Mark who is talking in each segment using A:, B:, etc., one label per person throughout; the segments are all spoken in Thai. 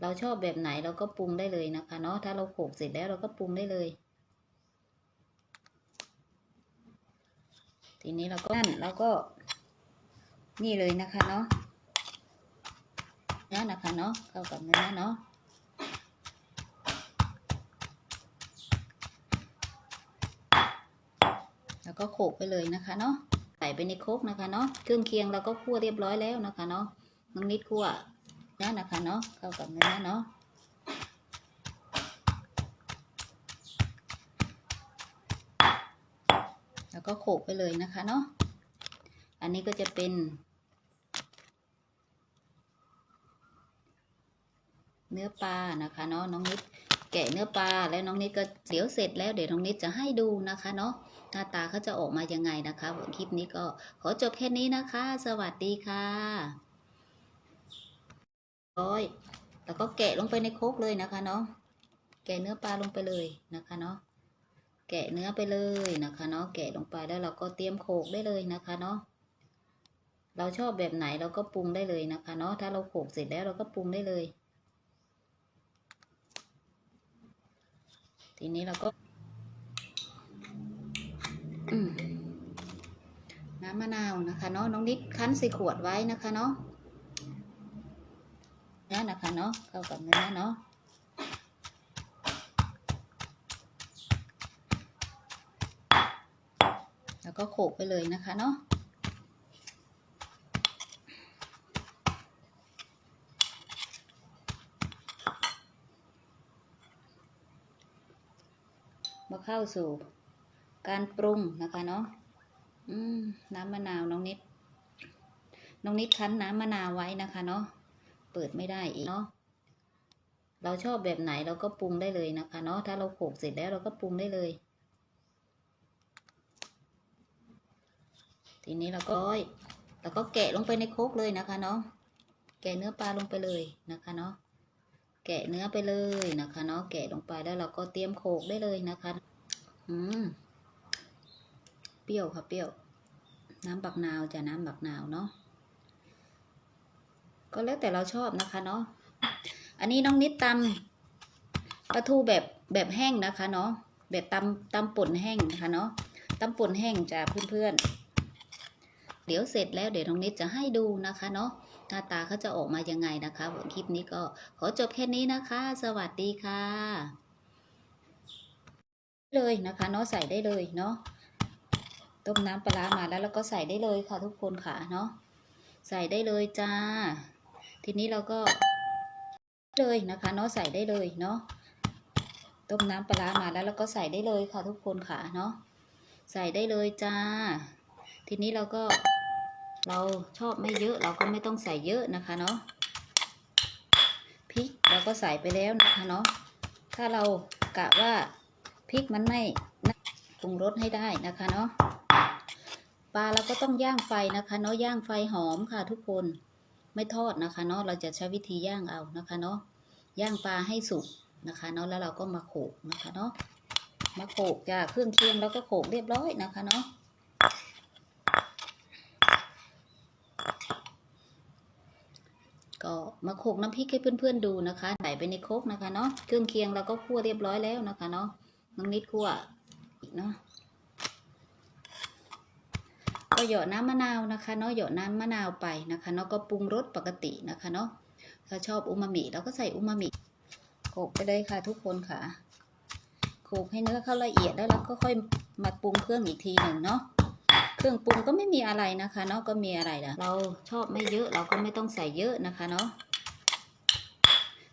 A: เราชอบแบบไหนเราก็ปรุงได้เลยนะคะเนาะถ้าเราโขกเสร็จแล้วเราก็ปรุงได้เลย ทีนี้เราก็นั่นเราก็ นี่เลยนะคะเนาะเนื้อนะคะเนาะเข้ากับเนื้อเนาะแล้วก็โขลกไปเลยนะคะเนาะใส่ไปในโคกนะคะเนาะเครื่องเคียงเราก็คั่วเรียบร้อยแล้วนะคะเนาะน้องนิดคั่ว นื้นะคะเนาะเข้ากับเนื้อเนาะแล้วก็โขกไปเลยนะคะเนาะอันนี้ก็จะเป็นเนื้อปลานะคะเนาะน้องนิดแกะเนื้อปลาแล้วน้องนิดก็เดี๋ยวเสร็จแล้วเดี๋ยวน้องนิดจะให้ดูนะคะเนาะหน้าตาเขาจะออกมายังไงนะคะคลิปนี้ก็ขอจบแค่นี้นะคะ สวัสดีค่ะ ร้อย แล้วก็แกะลงไปในโคกเลยนะคะเนาะ แกะเนื้อปลาลงไปเลยนะคะเนาะ แกะเนื้อไปเลยนะคะเนาะ แกะลงไปแล้วเราก็เตรียมโขกได้เลยนะคะเนาะ เราชอบแบบไหนเราก็ปรุงได้เลยนะคะเนาะ ถ้าเราโขกเสร็จแล้วเราก็ปรุงได้เลย ทีนี้เราก็น้ำมะนาวนะคะเนาะ น้องนิดคั้นใส่ขวดไว้นะคะเนาะ นื้อนะคะเนาะเข้ากับเนื้อเนาะแล้วก็โขลกไปเลยนะคะเนาะมาเข้าสู่การปรุงนะคะเนาะน้ำมะนาวน้องนิด น้องนิดคั้นน้ำมะนาวไว้นะคะเนาะ เปิดไม่ได้อีกเนาะเราชอบแบบไหนเราก็ปรุงได้เลยนะคะเนาะถ้าเราโขกเสร็จแล้วเราก็ปรุงได้เลย ทีนี้เราก็ร้อยแล้วก็แกะลงไปในโครกเลยนะคะเนาะแกะเนื้อปลาลงไปเลยนะคะเนาะแกะเนื้อไปเลยนะคะเนาะแกะลงไปแล้วเราก็เตรียมโขกได้เลยนะคะอืมเปรี้ยวค่ะเปรี้ยว น้ำบักนาวจะน้ำบักนาวเนาะ ก็แล้วแต่เราชอบนะคะเนาะ อันนี้น้องนิดตำปลาทูแบบแบบแห้งนะคะเนาะ แบบตำตำป่นแห้งนะคะเนาะตำป่นแห้งจ้ะเพื่อนๆ เดี๋ยวเสร็จแล้วเดี๋ยวน้องนิดจะให้ดูนะคะเนาะหน้าตาเขาจะออกมายังไงนะคะคลิปนี้ก็ขอจบแค่นี้นะคะ สวัสดีค่ะ เลยนะคะเนาะใส่ได้เลยเนาะต้มน้ำปลาร้ามาแล้วแล้วก็ใส่ได้เลยค่ะทุกคนค่ะเนาะใส่ได้เลยจ้า ทีนี้เราก็เลยนะคะเนาะใส่ได้เลยเนาะต้มน้ำปลาร้ามาแล้วแล้วก็ใส่ได้เลยค่ะทุกคนค่ะเนาะใส่ได้เลยจ้า ทีนี้เราก็เราชอบไม่เยอะเราก็ไม่ต้องใส่เยอะนะคะเนาะพริกเราก็ใส่ไปแล้วนะคะเนาะถ้าเรากะว่าพริกมันไม่ปรุงรสให้ได้นะคะเนาะปลาเราก็ต้องย่างไฟนะคะเนาะย่างไฟหอมค่ะทุกคน ไม่ทอดนะคะเนาะเราจะใช้วิธีย่างเอานะคะเนาะย่างปลาให้สุกนะคะเนาะแล้วเราก็มาโขกนะคะเนาะมาโขกจ้าเครื่องเคียงแล้วก็โขกเรียบร้อยนะคะเนาะก็มาโขกน้ำพริกให้เพื่อนๆดูนะคะใส่ไปในโคกนะคะเนาะเครื่องเคียงเราก็คั่วเรียบร้อยแล้วนะคะเนาะน้องนิดคั่วอีกเนาะ ก็หยอดน้ำมะนาวนะคะเนาะหยอดน้ำมะนาวไปนะคะเนาะก็ปรุงรสปกตินะคะเนาะถ้าชอบอูมามิเราก็ใส่อูมามิโขกไปเลยค่ะทุกคนค่ะโขกให้เนื้อเข้าละเอียดแล้วเราก็ค่อยมาปรุงเครื่องอีกทีหนึ่งเนาะเครื่องปรุงก็ไม่มีอะไรนะคะเนาะก็มีอะไรนะเราชอบไม่เยอะเราก็ไม่ต้องใส่เยอะนะคะเนาะ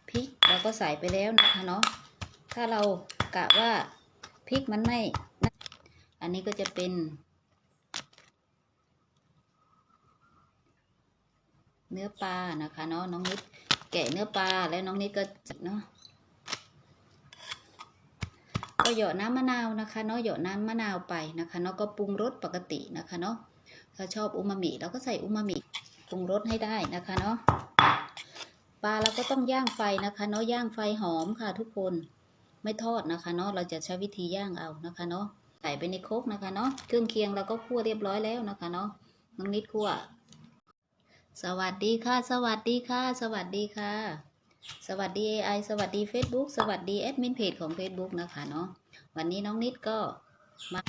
A: พริกเราก็ใส่ไปแล้วนะคะเนาะถ้าเรากะว่าพริกมันไม่ อันนี้ก็จะเป็น เนื้อปลานะคะเนาะน้องนิดแกะเนื้อปลาแล้วน้องนิดก็เนาะก็หยอดน้ำมะนาวนะคะเนาะหยอดน้ำมะนาวไปนะคะเนาะก็ปรุงรสปกตินะคะเนาะถ้าชอบอูมามิเราก็ใส่อูมามิปรุงรสให้ได้นะคะเนาะปลาเราก็ต้องย่างไฟนะคะเนาะย่างไฟหอมค่ะทุกคนไม่ทอดนะคะเนาะเราจะใช้วิธีย่างเอานะคะเนาะใส่ไปในโคกนะคะเนาะเครื่องเคียงเราก็คั่วเรียบร้อยแล้วนะคะเนาะน้องนิดคั่ว สวัสดีค่ะ สวัสดีค่ะ สวัสดีค่ะ สวัสดี AI สวัสดี Facebook สวัสดีแอดมินเพจของ Facebook นะคะเนาะวันนี้น้องนิดก็มา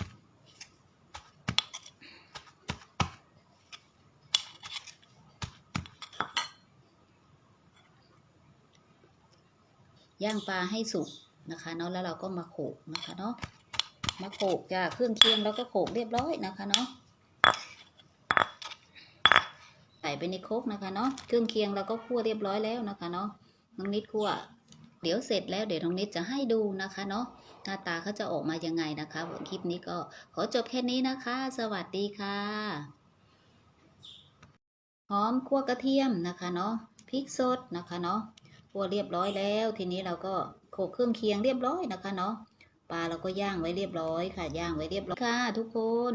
A: ย่างปลาให้สุกนะคะเนาะแล้วเราก็มาโขกนะคะเนาะมาโขกจากเครื่องเคียงแล้วก็โขกเรียบร้อยนะคะเนาะใส่ ไปในโครกนะคะเนาะเครื่องเคียงเราก็คั่วเรียบร้อยแล้วนะคะเนาะน้องนิดคั่วเดี๋ยวเสร็จแล้วเดี๋ยวน้องนิดจะให้ดูนะคะเนาะหน้าตาเขาจะออกมายังไงนะคะคลิปนี้ก็ขอจบแค่นี้นะคะ สวัสดีค่ะหอมคั่วกระเทียมนะคะเนาะพริกสดนะคะเนาะคั่วเรียบร้อยแล้ว ทีนี้เราก็โขลกเครื่องเคียงเรียบร้อยนะคะเนาะปลาเราก็ย่างไว้เรียบร้อยค่ะย่างไว้เรียบร้อยค่ะ ทุกคน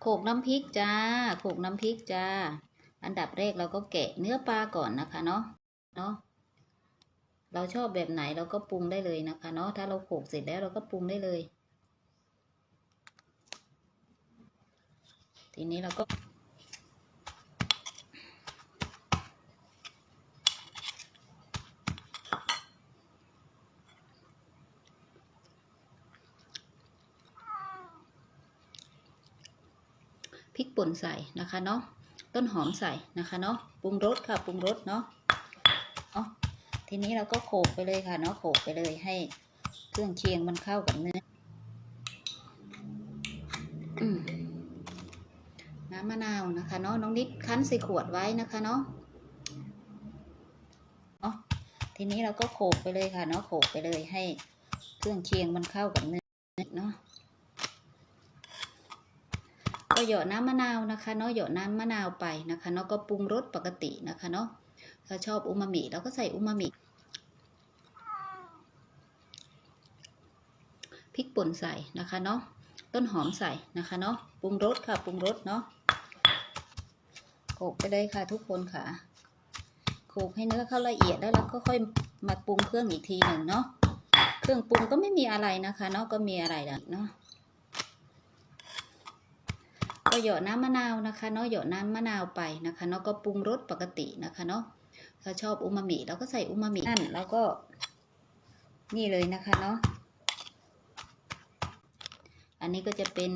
A: โขกน้ำพริกจ้า โขกน้ำพริกจ้า อันดับแรกเราก็แกะเนื้อปลาก่อนนะคะเนาะ เนาะ เราชอบแบบไหนเราก็ปรุงได้เลยนะคะเนาะ ถ้าเราโขกเสร็จแล้วเราก็ปรุงได้เลย ทีนี้เราก็ พริกป่นใส่นะคะเนาะต้นหอมใส่นะคะเนาะปรุงรสค่ะปรุงรสเนาะเนาทีนี้เราก็โขกไปเลยค่ะเนาะโขกไปเลยให้เครื่องเคียงมันเข้ากับเนื้อน้ำมะนาวนะคะเนาะน้องนิดคั้นใส่ขวดไว้นะคะเนาะเนาะทีนี้เราก็โขกไปเลยค่ะเนาะโขกไปเลยให้เครื่องเคียงมันเข้ากับเนื้อเนาะ ก็หยอดน้ำมะนาวนะคะเนาะหยอดน้ำมะนาวไปนะคะเนาะก็ปรุงรสปกตินะคะเนาะถ้าชอบอูมามิเราก็ใส่อูมามิพริกป่นใส่นะคะเนาะต้นหอมใส่นะคะเนาะปรุงรสค่ะปรุงรสเนาะโขกไปเลยค่ะทุกคนค่ะโขกให้เนื้อเข้าละเอียดแล้วเราก็ค่อยมาปรุงเครื่องอีกทีหนึ่งเนาะเครื่องปรุงก็ไม่มีอะไรนะคะเนาะก็มีอะไรเนาะ หยอดน้ำมะนาวนะคะเนาะหยอดน้ำมะนาวไปนะคะเนาะก็ปรุงรสปกตินะคะเนาะถ้าชอบอูมามิเราก็ใส่อูมามินั่นแล้วก็ นี่เลยนะคะเนาะอันนี้ก็จะเป็น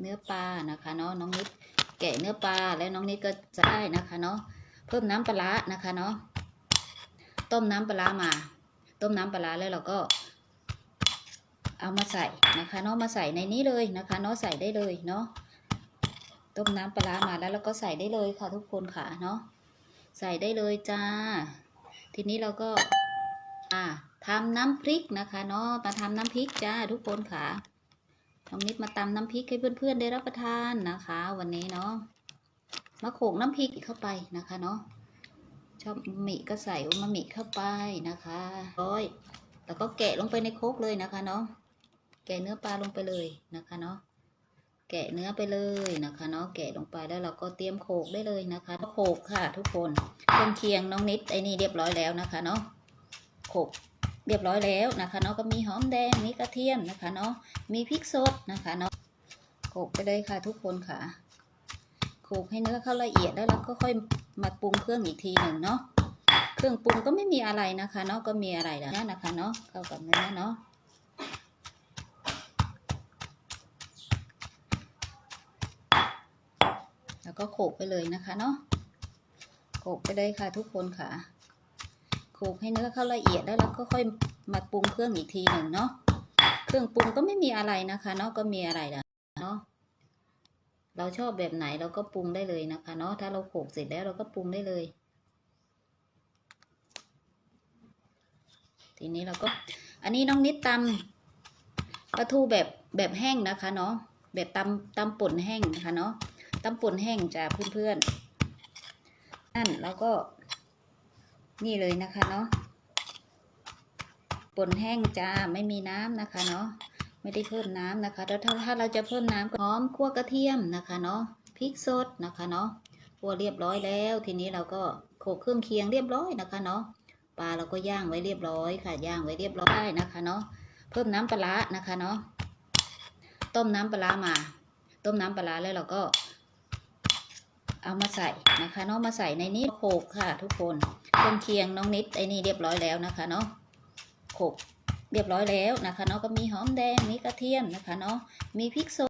A: เนื้อปลานะคะเนาะน้องนิดแกะเนื้อปลาแล้วน้องนิดก็จะได้นะคะเนาะเพิ่มน้ำปลาร้านะคะเนาะต้มน้ำปลาร้ามา ต้มน้ำปลาร้าแล้วเราก็ เอามาใส่นะคะเนาะมาใส่ในนี้เลยนะคะเนาะใส่ได้เลยเนาะต้มน้ำปลามาแล้วเราก็ใส่ได้เลยค่ะทุกคนค่ะเนาะใส่ได้เลยจ้า ทีนี้เราก็อ่าทำน้ำพริกนะคะเนาะมาทำน้ำพริกจ้าทุกคนค่ะน้องนิดมาตำน้ำพริกให้เพื่อนๆได้รับประทานนะคะ วันนี้เนาะมาโขลกน้ำพริกเข้าไปนะคะเนาะชอบอุมามิก็ใส่มามิเข้าไปนะคะร้อยแล้วก็แกะลงไปในโคกเลยนะคะเนาะ แกะเนื้อปลาลงไปเลยนะคะเนาะแกะเนื้อไปเลยนะคะเนาะแกะลงไปแล้วเราก็เตรียมโขลกได้เลยนะคะโขลกค่ะ ทุกคนเครื่องเคียงน้องนิดไอ้นี่เรียบร้อยแล้วนะคะเนาะโขลกเรียบร้อยแล้วนะคะเนาะก็มีหอมแดงมีกระเทียมนะคะเนาะมีพริกสดนะคะเนาะโขลกไปเลยค่ะทุกคนค่ะโขลกให้เนื้อเข้าละเอียดแล้วเราก็ค่อยมาปรุงเครื่องอีกทีหนึ่งเนาะเครื่องปรุงก็ไม่มีอะไรนะคะเนาะก็มีอะไรแล้วนะคะเนาะเข้ากับเนื้อเนาะ แล้วก็โขกไปเลยนะคะเนาะโขกไปเลยค่ะทุกคนค่ะโขกให้เนื้อเข้าละเอียดแล้วเราก็ค่อยมาปรุงเครื่องอีกทีหนึ่งเนาะเครื่องปรุงก็ไม่มีอะไรนะคะเนาะก็มีอะไรแล้วเนาะเราชอบแบบไหนเราก็ปรุงได้เลยนะคะเนาะถ้าเราโขกเสร็จแล้วเราก็ปรุงได้เลย ทีนี้เราก็ อันนี้น้องนิดตำปลาทูแบบแบบแห้งนะคะเนาะแบบตำตำป่นแห้งนะคะเนาะ ตำป่นแห้งจ้าเพื่อนๆ นั่นแล้วก็ นี่เลยนะคะเนาะป่นแห้งจ้าไม่มีน้ำนะคะเนาะไม่ได้เพิ่มน้ำนะคะแล้วถ้าถ้าเราจะเพิ่มน้ำก็หอมคั่วกระเทียมนะคะเนาะพริกสดนะคะเนาะคั่วเรียบร้อยแล้ว ทีนี้เราก็โขลกเครื่องเคียงเรียบร้อยนะคะเนาะปลาเราก็ย่างไว้เรียบร้อยค่ะย่างไว้เรียบร้อยนะคะเนาะเพิ่มน้ำปลานะคะเนาะต้มน้ำปลามา ต้มน้ำปลาแล้วเราก็ เอามาใส่นะคะเนาะมาใส่ในนี้โขกค่ะ ทุกคนเครื่องเคียงน้องนิดไอ้นี่เรียบร้อยแล้วนะคะเนาะโขกเรียบร้อยแล้วนะคะเนาะก็มีหอมแดงมีกระเทียมนะคะเนาะมีพริกสด